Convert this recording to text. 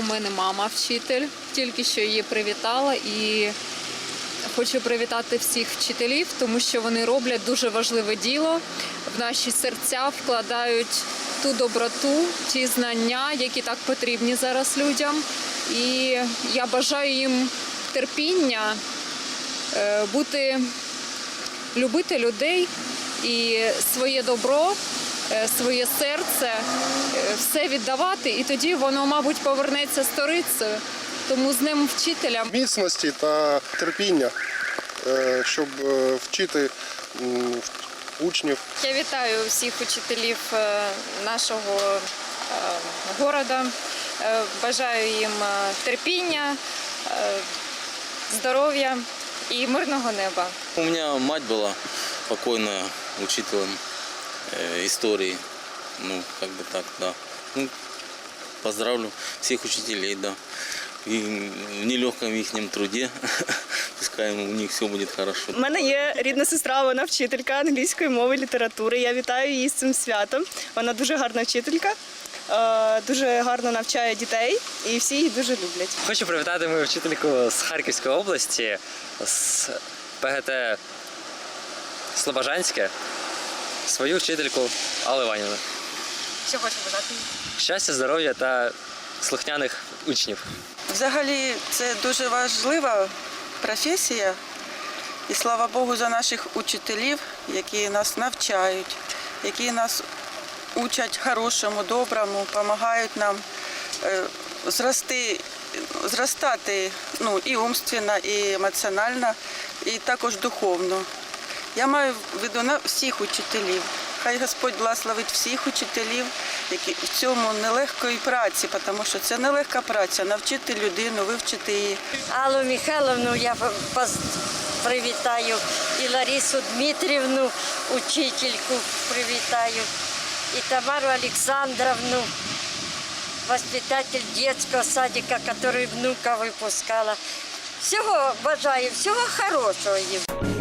У мене мама вчитель, тільки що її привітала і хочу привітати всіх вчителів, тому що вони роблять дуже важливе діло. В наші серця вкладають ту доброту, ті знання, які так потрібні зараз людям. І я бажаю їм терпіння, е, бути любити людей і своє добро, е, своє серце, е, все віддавати, і тоді воно, мабуть, повернеться сторицею. Тому з ним вчителя міцності та терпіння, е, щоб е, вчити м, учнів. Я вітаю всіх учителів е, нашого е, города. Е, Бажаю їм е, терпіння, е, здоров'я і мирного неба. У меня мать была покойная учителем э, истории. Ну, как бы так, да. Ну, поздравлю всех учителей, да. И в нелегком их труде. Пускай у них все будет хорошо. У мене є рідна сестра, вона вчителька англійської мови і літератури. Я вітаю її з цим святом. Вона дуже гарна вчителька, е, дуже гарно навчає дітей і всі її дуже люблять. Хочу привітати мою вчительку з Харківської області, з ПГТ Слобожанське, свою вчительку Аллу Іванівну. Що бажати? Щастя, здоров'я та слухняних учнів. Взагалі це дуже важлива професія. І слава Богу за наших учителів, які нас навчають, які нас учать хорошому, доброму, допомагають нам е, зрости, зростати ну, і умственно, і емоціонально, і також духовно. Я маю в виду на всіх учителів. Хай Господь благословить всіх учителів, які в цьому нелегкої праці, тому що це нелегка праця навчити людину, вивчити її. Аллу Михайловну я привітаю і Ларису Дмитрівну, учительку привітаю, і Тамару Олександровну, воспитатель детского садика, который внука випускала. Всього бажаю, всього хорошого їм.